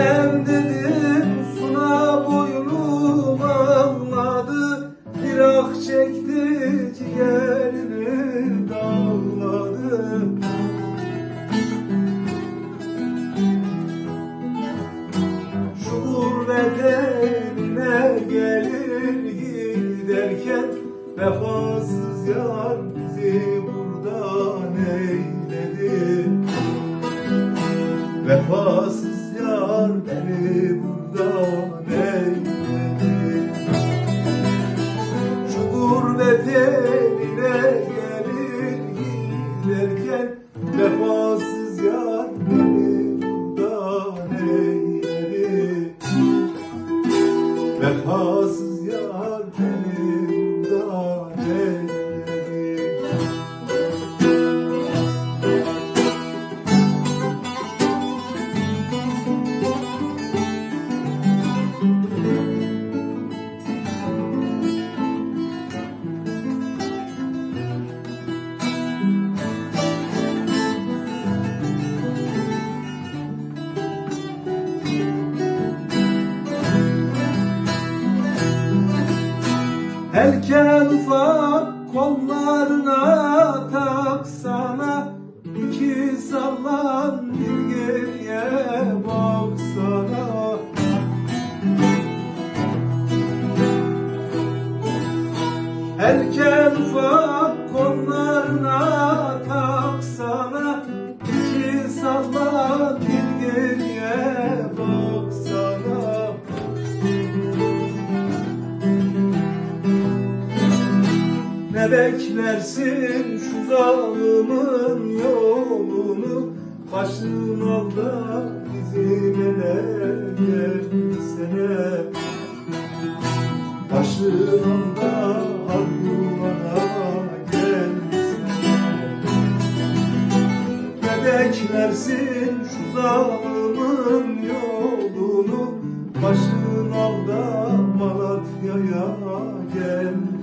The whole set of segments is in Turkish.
Gidem dedim suna boynum ağladı Bir çekti ciğerimi dağladı. Şu gurbet eline gelir giderken Vefasız yar bizi buradan eyledi. Vefasız yar Helkel ufak kollarına taksana iki sallan bir geriye baksana Helkel Ne beklersin şu zalimin yolunu. Başın alda bizim ele gelsene Başın alda Allah'a gelsene Ne beklersin şu zalimin yolunu. Başın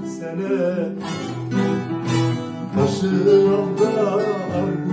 gelsene Başın alda